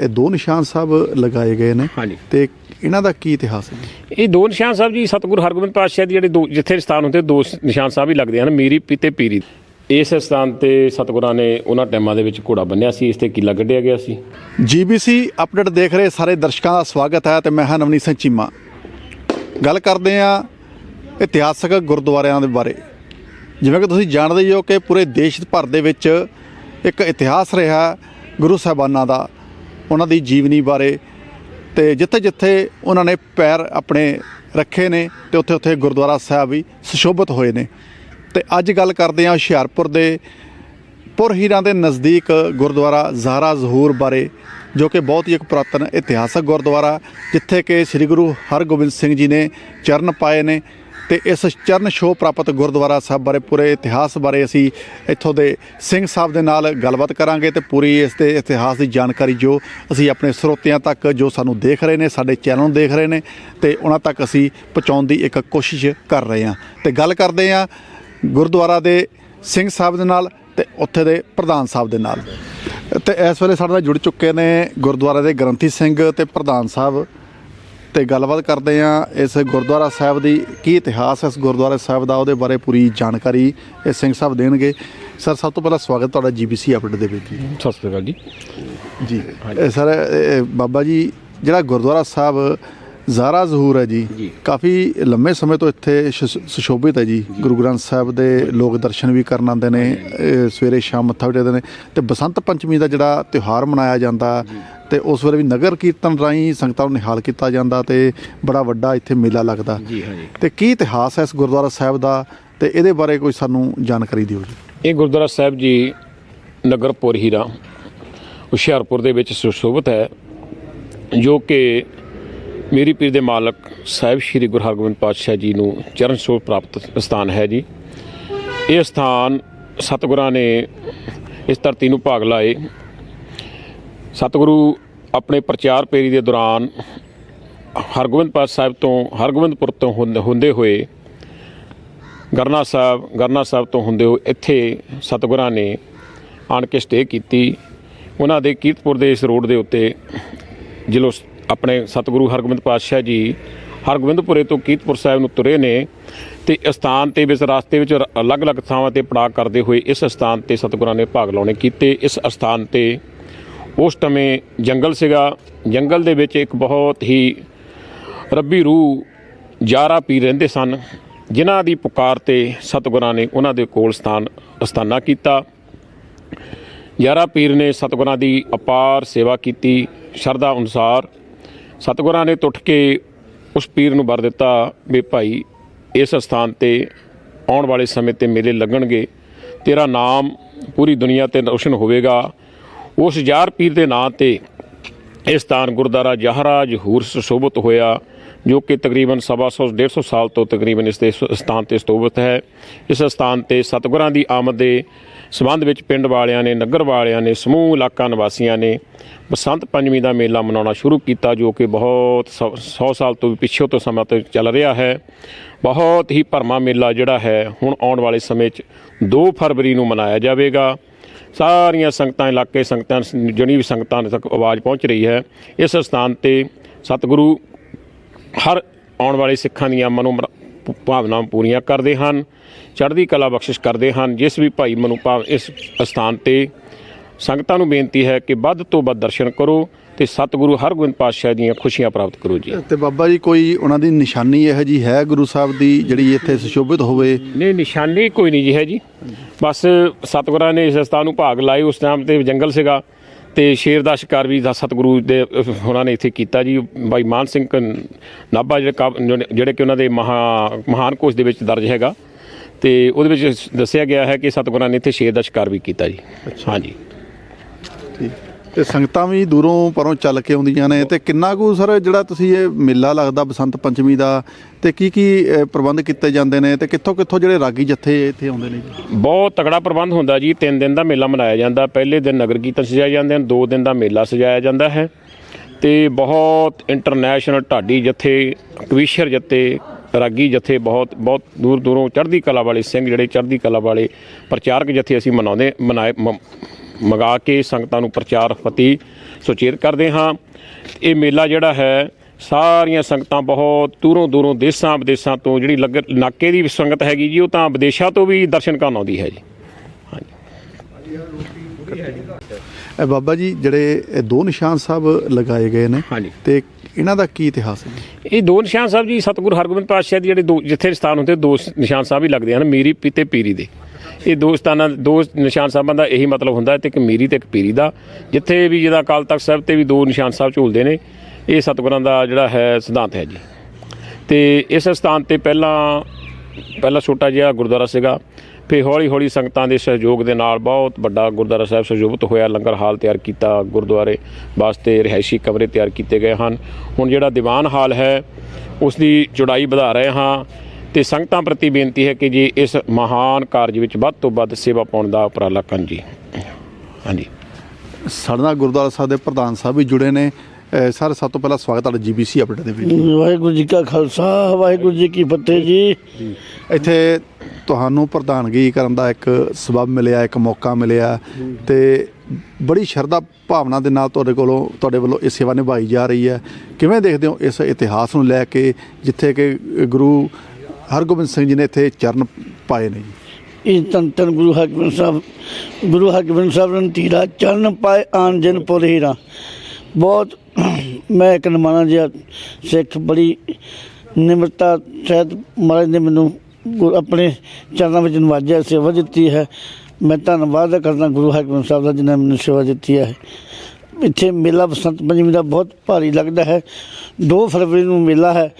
ਇਹ ਦੋ ਨਿਸ਼ਾਨ ਸਾਹਿਬ ਲਗਾਏ ਗਏ ਨੇ ਹਾਂਜੀ। ਤੇ ਇਹਨਾਂ ਦਾ ਕੀ ਇਤਿਹਾਸ ਹੈ? ਇਹ ਦੋ ਨਿਸ਼ਾਨ ਸਾਹਿਬ ਜੀ ਸਤਿਗੁਰੂ ਹਰਗੋਬਿੰਦ ਪਾਤਸ਼ਾਹ ਦੇ ਜਿਹੜੇ ਦੋ ਜਿੱਥੇ ਸਥਾਨ ਹੁੰਦੇ ਦੋ ਨਿਸ਼ਾਨ ਸਾਹਿਬ ਹੀ ਲੱਗਦੇ ਹਨ ਮੀਰੀ ਪੀਤੇ ਪੀਰੀ। ਇਸ ਸਥਾਨ ਤੇ ਸਤਿਗੁਰਾਂ ਨੇ ਉਹਨਾਂ ਟਾਈਮਾਂ ਦੇ ਵਿੱਚ ਘੋੜਾ ਬੰਨਿਆ ਸੀ ਇਸ ਤੇ ਕੀਲਾ ਗੱਡਿਆ ਗਿਆ ਸੀ। ਜੀਬੀਸੀ ਅਪਡੇਟ ਦੇਖ ਰਹੇ ਸਾਰੇ ਦਰਸ਼ਕਾਂ ਦਾ ਸਵਾਗਤ ਹੈ ਤੇ ਮੈਂ ਹਾਂ ਨਵਨੀਤ ਸਿੰਘ ਚੀਮਾ। ਗੱਲ ਕਰਦੇ ਆ ਇਤਿਹਾਸਕ ਗੁਰਦੁਆਰਿਆਂ ਦੇ ਬਾਰੇ। ਜਿਵੇਂ ਕਿ ਤੁਸੀਂ ਜਾਣਦੇ ਹੀ ਹੋ ਕਿ ਪੂਰੇ ਦੇਸ਼ ਭਰ ਦੇ ਵਿੱਚ ਇੱਕ ਇਤਿਹਾਸ ਰਿਹਾ ਗੁਰੂ ਸਾਹਿਬਾਨਾਂ ਦਾ। ਉਹਨਾਂ ਦੀ ਜੀਵਨੀ ਬਾਰੇ ਤੇ ਜਿੱਥੇ ਜਿੱਥੇ ਉਹਨਾਂ ਨੇ ਪੈਰ ਆਪਣੇ ਰੱਖੇ ਨੇ ਤੇ ਉੱਥੇ ਉੱਥੇ ਗੁਰਦੁਆਰਾ ਸਾਹਿਬ ਵੀ ਸੁਸ਼ੋਭਿਤ ਹੋਏ ਨੇ। ਤੇ ਅੱਜ ਗੱਲ ਕਰਦੇ ਹਾਂ ਹੁਸ਼ਿਆਰਪੁਰ ਦੇ ਪੁਰ ਹੀਰਾਂ ਦੇ ਨਜ਼ਦੀਕ ਗੁਰਦੁਆਰਾ ਜ਼ਾਹਰਾ ਜ਼ਹੂਰ ਬਾਰੇ, ਜੋ ਕਿ ਬਹੁਤ ਹੀ ਇੱਕ ਪੁਰਾਤਨ ਇਤਿਹਾਸਕ ਗੁਰਦੁਆਰਾ, ਜਿੱਥੇ ਕਿ ਸ੍ਰੀ ਗੁਰੂ ਹਰਗੋਬਿੰਦ ਸਿੰਘ ਜੀ ਨੇ ਚਰਨ ਪਾਏ ਨੇ ਤੇ ਇਸ ਚਰਨ ਛੋਹ ਪ੍ਰਾਪਤ ਗੁਰਦੁਆਰਾ ਸਾਹਿਬ ਬਾਰੇ ਪੂਰੇ ਇਤਿਹਾਸ ਬਾਰੇ ਅਸੀਂ ਇੱਥੋਂ ਦੇ ਸਿੰਘ ਸਾਹਿਬ ਦੇ ਨਾਲ ਗੱਲਬਾਤ ਕਰਾਂਗੇ ਤੇ ਪੂਰੀ ਇਸ ਦੇ ਇਤਿਹਾਸ ਦੀ ਜਾਣਕਾਰੀ ਜੋ ਅਸੀਂ ਆਪਣੇ ਸਰੋਤਿਆਂ ਤੱਕ ਜੋ ਸਾਨੂੰ ਦੇਖ ਰਹੇ ਨੇ, ਸਾਡੇ ਚੈਨਲ ਨੂੰ ਦੇਖ ਰਹੇ ਨੇ ਤੇ ਉਹਨਾਂ ਤੱਕ ਅਸੀਂ ਪਹੁੰਚਾਉਣ ਦੀ ਇੱਕ ਕੋਸ਼ਿਸ਼ ਕਰ ਰਹੇ ਹਾਂ। ਤੇ ਗੱਲ ਕਰਦੇ ਹਾਂ ਗੁਰਦੁਆਰਾ ਦੇ ਸਿੰਘ ਸਾਹਿਬ ਦੇ ਨਾਲ ਤੇ ਉੱਥੇ ਦੇ ਪ੍ਰਧਾਨ ਸਾਹਿਬ ਦੇ ਨਾਲ। ਤੇ ਇਸ ਵੇਲੇ ਸਾਡੇ ਨਾਲ ਜੁੜ ਚੁੱਕੇ ਨੇ ਗੁਰਦੁਆਰਾ ਦੇ ਗ੍ਰੰਥੀ ਸਿੰਘ ਤੇ ਪ੍ਰਧਾਨ ਸਾਹਿਬ। ਤੇ ਗੱਲਬਾਤ ਕਰਦੇ ਆ ਇਸ ਗੁਰਦੁਆਰਾ ਸਾਹਿਬ ਦੀ ਕੀ ਇਤਿਹਾਸ ਇਸ ਗੁਰਦੁਆਰਾ ਸਾਹਿਬ ਦਾ ਉਹਦੇ ਬਾਰੇ ਪੂਰੀ ਜਾਣਕਾਰੀ ਇਹ ਸਿੰਘ ਸਾਹਿਬ ਦੇਣਗੇ। ਸਰ ਸਭ ਤੋਂ ਪਹਿਲਾਂ ਸਵਾਗਤ ਤੁਹਾਡਾ ਜੀਬੀਸੀ ਅਪਡੇਟ ਦੇ ਵਿੱਚ। ਜੀ ਸਤਿ ਸ੍ਰੀ ਅਕਾਲ ਜੀ। ਜੀ। ਸਰ ਬਾਬਾ ਜੀ ਜਿਹੜਾ ਗੁਰਦੁਆਰਾ ਸਾਹਿਬ ਜ਼ਾਰਾ ਜ਼ਹੂਰ ਹੈ ਜੀ। ਕਾਫੀ ਲੰਮੇ ਸਮੇਂ ਤੋਂ ਇੱਥੇ ਸੁਸ਼- ਸੁਸ਼ੋਭਿਤ ਹੈ ਜੀ। ਗੁਰੂ ਗ੍ਰੰਥ ਸਾਹਿਬ ਦੇ ਲੋਕ ਦਰਸ਼ਨ ਵੀ ਕਰਨ ਆਉਂਦੇ ਨੇ ਸਵੇਰੇ ਸ਼ਾਮ ਮੱਥਾ ਵੀ ਟੇਕਦੇ ਨੇ ਤੇ ਬਸੰਤ ਪੰਚਮੀ ਦਾ ਜਿਹੜਾ ਤਿਉਹਾਰ ਮਨਾਇਆ ਜਾਂਦਾ ਤੇ ਉਸ ਵੇਲੇ ਵੀ ਨਗਰ ਕੀਰਤਨ ਰਾਹੀਂ ਸੰਗਤਾਂ ਨੂੰ ਨਿਹਾਲ ਕੀਤਾ ਜਾਂਦਾ ਤੇ ਬੜਾ ਵੱਡਾ ਇੱਥੇ ਮੇਲਾ ਲੱਗਦਾ। ਤੇ ਕੀ ਇਤਿਹਾਸ ਹੈ ਇਸ ਗੁਰਦੁਆਰਾ ਸਾਹਿਬ ਦਾ ਤੇ ਇਹਦੇ ਬਾਰੇ ਕੋਈ ਸਾਨੂੰ ਜਾਣਕਾਰੀ ਦਿਓ ਜੀ। ਇਹ ਗੁਰਦੁਆਰਾ ਸਾਹਿਬ ਜੀ ਨਗਰਪੁਰ ਹੀਰਾ ਹੁਸ਼ਿਆਰਪੁਰ ਦੇ ਵਿੱਚ ਸੁਸ਼ੋਭਿਤ ਹੈ ਜੋ ਕਿ ਮੇਰੀ ਪੀਰ ਦੇ ਮਾਲਕ ਸਾਹਿਬ ਸ੍ਰੀ ਗੁਰੂ ਹਰਗੋਬਿੰਦ ਪਾਤਸ਼ਾਹ ਜੀ ਨੂੰ ਚਰਨ ਛੋਹ ਪ੍ਰਾਪਤ ਸਥਾਨ ਹੈ ਜੀ। ਇਹ ਸਥਾਨ ਸਤਿਗੁਰਾਂ ਨੇ ਇਸ ਧਰਤੀ ਨੂੰ ਭਾਗ ਲਾਏ। ਸਤਿਗੁਰੂ ਆਪਣੇ ਪ੍ਰਚਾਰ ਪੇਰੀ ਦੇ ਦੌਰਾਨ ਹਰਗੋਬਿੰਦ ਪਾਤਸ਼ਾਹ ਸਾਹਿਬ ਤੋਂ ਹਰਗੋਬਿੰਦਪੁਰ ਤੋਂ ਹੁੰਦ- ਹੁੰਦੇ ਹੋਏ ਗਰਨਾ ਸਾਹਿਬ ਗਰਨਾ ਸਾਹਿਬ ਤੋਂ ਹੁੰਦੇ ਹੋਏ ਇੱਥੇ ਸਤਿਗੁਰਾਂ ਨੇ ਆਣ ਕੇ ਸਟੇ ਕੀਤੀ। ਉਹਨਾਂ ਦੇ ਕੀਰਤਪੁਰ ਦੇ ਇਸ ਰੋਡ ਦੇ ਉੱਤੇ ਜਿਲੋ ਆਪਣੇ ਸਤਿਗੁਰੂ ਹਰਗੋਬਿੰਦ ਪਾਤਸ਼ਾਹ ਜੀ ਹਰਗੋਬਿੰਦਪੁਰੇ ਤੋਂ ਕੀਰਤਪੁਰ ਸਾਹਿਬ ਨੂੰ ਤੁਰੇ ਨੇ ਤੇ ਇਸ ਸਥਾਨ ਤੇ ਵਿੱਚ ਰਸਤੇ ਵਿੱਚ ਅਲੱਗ-ਅਲੱਗ ਥਾਵਾਂ ਤੇ ਪੜਾਅ ਕਰਦੇ ਹੋਏ ਇਸ ਸਥਾਨ ਤੇ ਸਤਿਗੁਰਾਂ ਨੇ ਭਾਗ ਲਾਉਣੇ ਕੀਤੇ। ਇਸ ਸਥਾਨ ਤੇ ਉਸ ਸਮੇਂ ਜੰਗਲ ਸੀਗਾ। ਜੰਗਲ ਦੇ ਵਿੱਚ ਇੱਕ ਬਹੁਤ ਹੀ ਰੱਬੀ ਰੂਹ ਜਾਰਾ ਪੀ ਰਹਿੰਦੇ ਸਨ, ਜਿਨ੍ਹਾਂ ਦੀ ਪੁਕਾਰ ਤੇ ਸਤਿਗੁਰਾਂ ਨੇ ਉਹਨਾਂ ਦੇ ਕੋਲ ਸਥਾਨ, ਅਸਥਾਨਾ ਕੀਤਾ। ਯਾਰਾ ਪੀਰ ਨੇ ਸਤਿਗੁਰਾਂ ਦੀ ਅਪਾਰ ਸੇਵਾ ਕੀਤੀ। ਸ਼ਰਧਾ ਅਨੁਸਾਰ ਸਤਿਗੁਰਾਂ ਨੇ ਟੁੱਟ ਕੇ ਉਸ ਪੀਰ ਨੂੰ ਵਰ ਦਿੱਤਾ ਵੀ ਭਾਈ ਇਸ ਸਥਾਨ ਤੇ ਆਉਣ ਵਾਲੇ ਸਮੇਂ ਤੇ ਮੇਲੇ ਲੱਗਣਗੇ, ਤੇਰਾ ਨਾਮ ਪੂਰੀ ਦੁਨੀਆ ਤੇ ਰੋਸ਼ਨ ਹੋਵੇਗਾ। ਉਸ ਯਾਰ ਪੀਰ ਦੇ ਨਾਂ ਤੇ ਇਹ ਸਥਾਨ ਗੁਰਦੁਆਰਾ ਜਹਰਾ ਜਹੂਰ ਸੁਸ਼ੋਭਿਤ ਹੋਇਆ। ਜੋ ਕਿ ਤਕਰੀਬਨ ਸਵਾ ਸੌ 150 ਸਾਲ ਤੋਂ ਤਕਰੀਬਨ ਇਸ ਦੇ ਸ- ਸਥਾਨ ਤੇ ਸਤੋਭਿਤ ਹੈ। ਇਸ ਸਥਾਨ ਤੇ ਸਤਿਗੁਰਾਂ ਦੀ ਆਮਦ ਦੇ ਸੰਬੰਧ ਵਿੱਚ ਪਿੰਡ ਵਾਲਿਆਂ ਨੇ, ਨਗਰ ਵਾਲਿਆਂ ਨੇ, ਸਮੂਹ, ਇਲਾਕਾ ਨਿਵਾਸੀਆਂ ਨੇ ਬਸੰਤ ਪੰਚਮੀ ਦਾ ਮੇਲਾ ਮਨਾਉਣਾ ਸ਼ੁਰੂ ਕੀਤਾ, ਜੋ ਕਿ ਬਹੁਤ 100 ਸਾਲ ਤੋਂ ਵੀ ਪਿੱਛੇ ਤੋਂ ਸਮਾਂ ਤੋਂ ਚੱਲ ਰਿਹਾ ਹੈ। ਬਹੁਤ ਹੀ ਭਰਮਾ ਮੇਲਾ ਜਿਹੜਾ ਹੈ, ਹੁਣ ਆਉਣ ਵਾਲੇ ਸਮੇਂ 'ਚ 2 ਫਰਵਰੀ ਨੂੰ ਮਨਾਇਆ ਜਾਵੇਗਾ। ਸਾਰੀਆਂ ਸੰਗਤਾਂ, ਇਲਾਕੇ ਸੰਗਤਾਂ, ਜਣੀ ਵੀ ਸੰਗਤਾਂ ਤੱਕ ਆਵਾਜ਼ ਪਹੁੰਚ ਰਹੀ ਹੈ। ਇਸ ਸਥਾਨ ਤੇ ਸਤਿਗੁਰੂ ਹਰ ਆਉਣ ਵਾਲੇ ਸਿੱਖਾਂ ਦੀਆਂ ਮਨੋ ਭਾਵਨਾਵਾਂ ਪੂਰੀਆਂ ਕਰਦੇ ਹਨ ਚੜ੍ਹਦੀ ਕਲਾ ਬਖਸ਼ਿਸ਼ ਕਰਦੇ ਹਨ ਜਿਸ ਵੀ ਭਾਈ ਮਨੋ ਭਾਵ ਇਸ ਸਥਾਨ ਤੇ ਸੰਗਤਾਂ ਨੂੰ ਬੇਨਤੀ ਹੈ ਕਿ ਵੱਧ ਤੋਂ ਵੱਧ ਦਰਸ਼ਨ ਕਰੋ ਤੇ ਸਤਿਗੁਰੂ ਹਰਗੋਬਿੰਦ ਪਾਤਸ਼ਾਹ ਦੀਆਂ ਖੁਸ਼ੀਆਂ ਪ੍ਰਾਪਤ ਕਰੋ ਜੀ। ਤੇ ਬਾਬਾ ਜੀ ਕੋਈ ਉਹਨਾਂ ਦੀ ਨਿਸ਼ਾਨੀ ਇਹੋ ਜੀ ਹੈ ਗੁਰੂ ਸਾਹਿਬ ਦੀ ਜਿਹੜੀ ਇੱਥੇ ਸੁਸ਼ੋਭਿਤ ਹੋਵੇ? ਨਹੀਂ ਨਿਸ਼ਾਨੀ ਕੋਈ ਨਹੀਂ ਜੀ ਹੈ ਜੀ। ਬਸ ਸਤਿਗੁਰਾਂ ਨੇ ਇਸ ਸਥਾਨ ਨੂੰ ਭਾਗ ਲਾਏ ਉਸ ਟਾਈਮ ਤੇ ਜੰਗਲ ਸੀਗਾ। ਤੇ ਸ਼ੇਰ ਦਾ ਸ਼ਿਕਾਰ ਵੀ ਦਾ ਸਤਿਗੁਰੂ ਦੇ ਉਹਨਾਂ ਨੇ ਇੱਥੇ ਕੀਤਾ ਜੀ। ਬਾਈ ਮਾਨ ਸਿੰਘ ਨਾਭਾ ਜਿਹੜੇ ਜਿਹੜੇ ਕਿ ਉਹਨਾਂ ਦੇ ਮਹਾ ਮਹਾਨ ਕੋਸ਼ ਦੇ ਵਿੱਚ ਦਰਜ ਹੈਗਾ। ਤੇ ਉਹਦੇ ਵਿੱਚ ਦੱਸਿਆ ਗਿਆ ਹੈ ਕਿ ਸਤਿਗੁਰਾਂ ਨੇ ਇੱਥੇ ਸ਼ੇਰ ਦਾ ਸ਼ਿਕਾਰ ਵੀ ਕੀਤਾ ਜੀ। ਹਾਂਜੀ। ਠੀਕ। ਤੇ ਸੰਗਤਾਂ ਵੀ ਦੂਰੋਂ ਪਰੋਂ ਚੱਲ ਕੇ ਆਉਂਦੀਆਂ ਨੇ ਤੇ ਕਿੰਨਾ ਕੁ ਸਰ ਜਿਹੜਾ ਤੁਸੀਂ ਇਹ ਮੇਲਾ ਲੱਗਦਾ ਬਸੰਤ ਪੰਚਮੀ ਦਾ ਤੇ ਕੀ ਕੀ ਪ੍ਰਬੰਧ ਕੀਤੇ ਜਾਂਦੇ ਨੇ ਤੇ ਕਿੱਥੋਂ ਕਿੱਥੋਂ ਜਿਹੜੇ ਰਾਗੀ ਜੱਥੇ ਇੱਥੇ ਆਉਂਦੇ ਨੇ ਬਹੁਤ ਤਗੜਾ ਪ੍ਰਬੰਧ ਹੁੰਦਾ ਜੀ। ਤਿੰਨ ਦਿਨ ਦਾ ਮੇਲਾ ਮਨਾਇਆ ਜਾਂਦਾ। ਪਹਿਲੇ ਦਿਨ ਨਗਰ ਕੀਰਤਨ ਸਜਾਏ ਜਾਂਦੇ ਹਨ। ਦੋ ਦਿਨ ਦਾ ਮੇਲਾ ਸਜਾਇਆ ਜਾਂਦਾ ਹੈ। ਤੇ ਬਹੁਤ ਇੰਟਰਨੈਸ਼ਨਲ ਢਾਡੀ ਜੱਥੇ, ਕਵੀਸ਼ਰ ਜੱਥੇ, ਰਾਗੀ ਜਥੇ ਬਹੁਤ ਬਹੁਤ ਦੂਰ ਦੂਰੋਂ ਚੜ੍ਹਦੀ ਕਲਾ ਵਾਲੇ ਸਿੰਘ ਜਿਹੜੇ ਚੜ੍ਹਦੀ ਕਲਾ ਵਾਲੇ ਪ੍ਰਚਾਰਕ ਜਥੇ ਅਸੀਂ ਮਨਾਉਂਦੇ, ਮਨਾਏ, ਮ- ਮੰਗਾ ਕੇ ਸੰਗਤਾਂ ਨੂੰ ਪ੍ਰਚਾਰ ਫਤੀ ਸੁਚੇਤ ਕਰਦੇ ਹਾਂ। ਇਹ ਮੇਲਾ ਜਿਹੜਾ ਹੈ ਸਾਰੀਆਂ ਸੰਗਤਾਂ ਬਹੁਤ ਦੂਰੋਂ ਦੂਰੋਂ ਦੇਸ਼ਾਂ ਵਿਦੇਸ਼ਾਂ ਤੋਂ ਜਿਹੜੀ ਲੱਗ- ਨਾਕੇ ਦੀ ਸੰਗਤ ਹੈਗੀ ਜੀ ਉਹ ਤਾਂ ਵਿਦੇਸ਼ਾਂ ਤੋਂ ਵੀ ਦਰਸ਼ਨ ਕਰਨ ਆਉਂਦੀ ਹੈ ਜੀ। ਇਹ ਬਾਬਾ ਜੀ ਜਿਹੜੇ ਇਹ ਦੋ ਨਿਸ਼ਾਨ ਸਾਹਿਬ ਲਗਾਏ ਗਏ ਨੇ ਹਾਂਜੀ। ਤੇ ਇਹਨਾਂ ਦਾ ਕੀ ਇਤਿਹਾਸ ਹੈ? ਜੀ? ਇਹ ਦੋ ਨਿਸ਼ਾਨ ਸਾਹਿਬ ਜੀ, ਸਤਿਗੁਰੂ ਹਰਗੋਬਿੰਦ ਪਾਤਸ਼ਾਹ ਦੇ ਜਿਹੜੇ ਦੋ, ਜਿੱਥੇ ਸਥਾਨ ਹੁੰਦੇ, ਦੋ ਨਿਸ਼ਾਨ ਸਾਹਿਬ ਹੀ ਲੱਗਦੇ ਹਨ, ਮੀਰੀ ਪੀਤੇ ਪੀਰੀ ਦੇ। ਇਹ ਦੋ ਸਥਾਨਾਂ, ਦੋ ਨਿਸ਼ਾਨ ਸਾਹਿਬਾਂ ਦਾ ਇਹੀ ਮਤਲਬ ਹੁੰਦਾ ਹੈ ਤੇ ਇੱਕ ਮੀਰੀ ਤੇ ਇੱਕ ਪੀਰੀ ਦਾ। ਜਿੱਥੇ ਵੀ ਜਿਹਦਾ ਅਕਾਲ ਤਖਤ ਸਾਹਿਬ ਤੇ ਵੀ ਦੋ ਨਿਸ਼ਾਨ ਸਾਹਿਬ ਝੂਲਦੇ ਨੇ, ਇਹ ਸਤਿਗੁਰਾਂ ਦਾ ਜਿਹੜਾ ਹੈ ਸਿਧਾਂਤ ਹੈ ਜੀ। ਤੇ ਇਸ ਸਥਾਨ ਤੇ ਪਹਿਲਾਂ ਪਹਿਲਾਂ ਛੋਟਾ ਜਿਹਾ ਗੁਰਦੁਆਰਾ ਸੀਗਾ ਫਿਰ ਹੌਲੀ ਹੌਲੀ ਸੰਗਤਾਂ ਦੇ ਸਹਿਯੋਗ ਦੇ ਨਾਲ ਬਹੁਤ ਵੱਡਾ ਗੁਰਦੁਆਰਾ ਸਾਹਿਬ ਸੁਸ਼ੋਭਿਤ ਹੋਇਆ ਲੰਗਰ ਹਾਲ ਤਿਆਰ ਕੀਤਾ ਗੁਰਦੁਆਰੇ ਵਾਸਤੇ ਰਿਹਾਇਸ਼ੀ ਕਮਰੇ ਤਿਆਰ ਕੀਤੇ ਗਏ ਹਨ। ਹੁਣ ਜਿਹੜਾ ਦੀਵਾਨ ਹਾਲ ਹੈ ਉਸ ਦੀ ਚੌੜਾਈ ਵਧਾ ਰਹੇ ਹਾਂ ਤੇ ਸੰਗਤਾਂ ਪ੍ਰਤੀ ਬੇਨਤੀ ਹੈ ਕਿ ਜੀ ਇਸ ਮਹਾਨ ਕਾਰਜ ਵਿੱਚ ਵੱਧ ਤੋਂ ਵੱਧ ਸੇਵਾ ਪਾਉਣ ਦਾ ਉਪਰਾਲਾ ਕਰਨ ਜੀ। ਹਾਂਜੀ। ਸਾਡੇ ਨਾਲ ਗੁਰਦੁਆਰਾ ਸਾਹਿਬ ਦੇ ਪ੍ਰਧਾਨ ਸਾਹਿਬ ਵੀ ਜੁੜੇ ਨੇ। ਸਰ ਸਭ ਤੋਂ ਪਹਿਲਾਂ ਸਵਾਗਤ ਤੁਹਾਡਾ ਜੀਬੀਸੀ ਅਪਡੇਟ ਦੇ ਵਿੱਚ। ਵਾਹਿਗੁਰੂ ਜੀ ਕਾ ਖਾਲਸਾ ਵਾਹਿਗੁਰੂ ਜੀ ਕੀ ਫਤਿਹ ਜੀ। ਇੱਥੇ ਤੁਹਾਨੂੰ ਪ੍ਰਧਾਨਗੀ ਕਰਨ ਦਾ ਇੱਕ ਸਬਬ ਮਿਲਿਆ, ਇੱਕ ਮੌਕਾ ਮਿਲਿਆ ਤੇ ਬੜੀ ਸ਼ਰਧਾ ਭਾਵਨਾ ਦੇ ਨਾਲ ਤੁਹਾਡੇ ਕੋਲੋਂ, ਤੁਹਾਡੇ ਵੱਲੋਂ ਇਹ ਸੇਵਾ ਨਿਭਾਈ ਜਾ ਰਹੀ ਹੈ। ਕਿਵੇਂ ਦੇਖਦੇ ਹੋ ਇਸ ਇਤਿਹਾਸ ਨੂੰ ਲੈ ਕੇ, ਜਿੱਥੇ ਕਿ ਗੁਰੂ ਹਰਗੋਬਿੰਦ ਸਿੰਘ ਜੀ ਨੇ ਇੱਥੇ ਚਰਨ ਪਾਏ ਨੇ? ਜੀ ਇਹ ਤਨ ਗੁਰੂ ਹਰਗੋਬਿੰਦ ਸਾਹਿਬ, ਗੁਰੂ ਹਰਗੋਬਿੰਦ ਸਾਹਿਬ ਨੇ ਚਰਨ ਪਾਏ ਆਨ ਜਨ ਪੁਰਹੀਰਾ। ਬਹੁਤ ਮੈਂ ਇੱਕ ਨਮਾਨਾ ਜਿਹਾ ਸਿੱਖ ਬੜੀ ਨਿਮਰਤਾ ਸਹਿਤ ਮਹਾਰਾਜ ਨੇ ਮੈਨੂੰ ਗੁਰ- ਆਪਣੇ ਚਰਨਾਂ ਵਿੱਚ ਨਵਾਜਿਆ ਸੇਵਾ ਦਿੱਤੀ ਹੈ। ਮੈਂ ਧੰਨਵਾਦ ਕਰਦਾ ਗੁਰੂ ਹਰਗੋਬਿੰਦ ਸਾਹਿਬ ਦਾ ਜਿਨ੍ਹਾਂ ਨੇ ਮੈਨੂੰ ਸੇਵਾ ਦਿੱਤੀ ਹੈ। ਇੱਥੇ ਮੇਲਾ ਬਸੰਤ ਪੰਚਮੀ ਦਾ ਬਹੁਤ ਭਾਰੀ ਲੱਗਦਾ ਹੈ। 2 ਫਰਵਰੀ ਨੂੰ ਮੇਲਾ ਹੈ।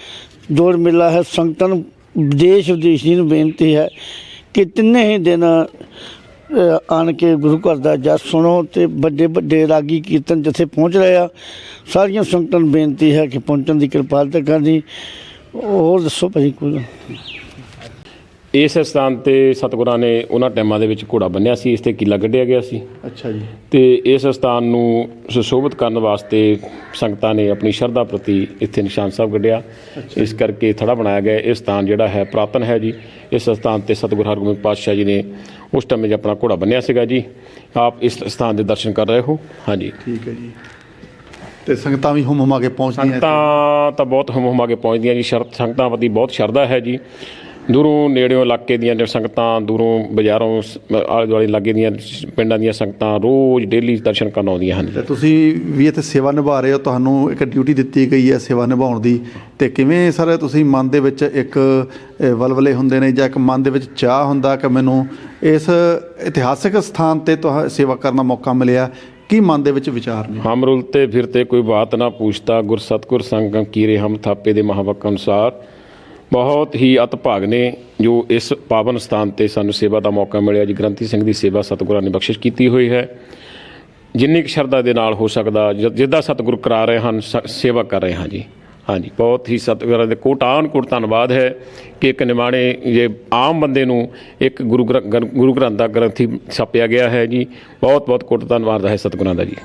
ਜੋੜ ਮੇਲਾ ਹੈ। ਸੰਗਤਾਂ ਨੂੰ ਦੇਸ਼ ਵਿਦੇਸ਼ੀ ਨੂੰ ਬੇਨਤੀ ਹੈ ਕਿ ਤਿੰਨੇ ਹੀ ਦਿਨ ਅ, ਆਣ ਕੇ ਗੁਰੂ ਘਰ ਦਾ ਜਸ ਸੁਣੋ ਤੇ ਵੱਡੇ ਵੱਡੇ ਰਾਗੀ ਕੀਰਤਨ ਜਿੱਥੇ ਪਹੁੰਚ ਰਹੇ ਆ ਸਾਰੀਆਂ ਸੰਗਤਾਂ ਨੂੰ ਬੇਨਤੀ ਹੈ ਕਿ ਪਹੁੰਚਣ ਦੀ ਕਿਰਪਾਲਤਾ ਕਰਨੀ। ਹੋਰ ਦੱਸੋ ਭਾਈ ਕੋਈ? ਇਸ ਸਥਾਨ ਤੇ ਸਤਿਗੁਰਾਂ ਨੇ ਉਹਨਾਂ ਟਾਈਮਾਂ ਦੇ ਵਿੱਚ ਘੋੜਾ ਬੰਨਿਆ ਸੀ ਇਸ ਤੇ ਕਿਲਾ ਕੱਢਿਆ ਗਿਆ ਸੀ। ਅੱਛਾ ਜੀ। ਤੇ ਇਸ ਸਥਾਨ ਨੂੰ ਸੁਸ਼ੋਭਿਤ ਕਰਨ ਵਾਸਤੇ ਸੰਗਤਾਂ ਨੇ ਆਪਣੀ ਸ਼ਰਧਾ ਪ੍ਰਤੀ ਇੱਥੇ ਨਿਸ਼ਾਨ ਸਾਹਿਬ ਗੱਡਿਆ ਇਸ ਕਰਕੇ ਥੜਾ ਬਣਾਇਆ ਗਿਆ। ਇਹ ਸਥਾਨ ਜਿਹੜਾ ਹੈ ਪ੍ਰਾਤਨ ਹੈ ਜੀ। ਇਸ ਸਥਾਨ ਤੇ ਸਤਿਗੁਰੂ ਹਰਗੋਬਿੰਦ ਪਾਤਸ਼ਾਹ ਜੀ ਨੇ ਉਸ ਟਾਈਮ 'ਚ ਆਪਣਾ ਘੋੜਾ ਬੰਨਿਆ ਸੀਗਾ ਜੀ। ਆਪ ਇਸ ਸਥਾਨ ਦੇ ਦਰਸ਼ਨ ਕਰ ਰਹੇ ਹੋ। ਹਾਂਜੀ। ਠੀਕ ਹੈ ਜੀ। ਤੇ ਸੰਗਤਾਂ ਵੀ ਹੁਮ ਹੁਮਾ ਕੇ ਪਹੁੰਚਦੀਆਂ ਸੰਗਤਾਂ ਤਾਂ ਬਹੁਤ ਹਮ ਹਮਾ ਕੇ ਪਹੁੰਚਦੀਆਂ ਜੀ। ਸ਼ਰਤ ਸੰਗਤਾਂ ਪ੍ਰਤੀ ਬਹੁਤ ਸ਼ਰਧਾ ਹੈ ਜੀ। ਦੂਰੋਂ ਨੇੜਿਓਂ ਇਲਾਕੇ ਦੀਆਂ ਜਿਹੜੀਆਂ ਸੰਗਤਾਂ ਦੂਰੋਂ ਬਾਜ਼ਾਰੋਂ ਆਲੇ ਦੁਆਲੇ ਲਾਗੇ ਦੀਆਂ ਪਿੰਡਾਂ ਦੀਆਂ ਸੰਗਤਾਂ ਰੋਜ਼ ਡੇਲੀ ਦਰਸ਼ਨ ਕਰਨ ਆਉਂਦੀਆਂ ਹਨ। ਤੇ ਤੁਸੀਂ ਵੀ ਇੱਥੇ ਸੇਵਾ ਨਿਭਾ ਰਹੇ ਹੋ ਤੁਹਾਨੂੰ ਇੱਕ ਡਿਊਟੀ ਦਿੱਤੀ ਗਈ ਹੈ ਸੇਵਾ ਨਿਭਾਉਣ ਦੀ। ਤੇ ਕਿਵੇਂ ਸਰ ਤੁਸੀਂ ਮਨ ਦੇ ਵਿੱਚ ਇੱਕ ਵਲਵਲੇ ਹੁੰਦੇ ਨੇ ਜਾਂ ਇੱਕ ਮਨ ਦੇ ਵਿੱਚ ਚਾਹ ਹੁੰਦਾ ਕਿ ਮੈਨੂੰ ਇਸ ਇਤਿਹਾਸਿਕ ਸਥਾਨ ਤੇ ਤੁਹਾ ਸੇਵਾ ਕਰਨ ਦਾ ਮੌਕਾ ਮਿਲਿਆ ਕੀ ਮਨ ਦੇ ਵਿੱਚ ਵਿਚਾਰ ਨੇ? ਹਮ ਰੁਲਤੇ ਫਿਰਤੇ ਕੋਈ ਬਾਤ ਨਾ ਪੁੱਛਤਾ ਗੁਰ ਸਤਗੁਰ ਸੰਗਮ ਕੀਰੇ ਹਮ ਥਾਪੇ ਦੇ ਮਹਾਵਕ ਅਨੁਸਾਰ। ਬਹੁਤ ਹੀ ਅਤਭਾਗ ਨੇ ਜੋ ਇਸ ਪਾਵਨ ਸਥਾਨ ਤੇ ਸਾਨੂੰ ਸੇਵਾ ਦਾ ਮੌਕਾ ਮਿਲਿਆ। ਜੀ ਗ੍ਰੰਥੀ ਸਿੰਘ ਦੀ ਸੇਵਾ ਸਤਿਗੁਰਾਂ ਨੇ ਬਖਸ਼ਿਸ਼ ਕੀਤੀ ਹੋਈ ਹੈ। ਜਿੰਨੀ ਕੁ ਸ਼ਰਧਾ ਦੇ ਨਾਲ ਹੋ ਸਕਦਾ, ਜ- ਜਿੱਦਾਂ ਸਤਿਗੁਰ ਕਰਾ ਰਹੇ ਹਨ, ਸ- ਸੇਵਾ ਕਰ ਰਹੇ ਹਾਂ ਜੀ। ਹਾਂਜੀ, ਬਹੁਤ ਹੀ ਸਤਿਗੁਰਾਂ ਦੇ ਕੋਟਾਨ ਕੋਟ ਧੰਨਵਾਦ ਹੈ ਕਿ ਇੱਕ ਨਿਮਾਣੇ ਜੇ ਆਮ ਬੰਦੇ ਨੂੰ ਇੱਕ ਗੁਰੂ ਗ੍ਰੰ- ਗੁਰੂ ਗ੍ਰੰਥ ਦਾ ਗ੍ਰੰਥੀ ਛਾਪਿਆ ਗਿਆ ਹੈ ਜੀ। ਬਹੁਤ ਬਹੁਤ ਕੋਟ ਧੰਨਵਾਦ ਹੈ ਸਤਿਗੁਰਾਂ ਦਾ ਜੀ।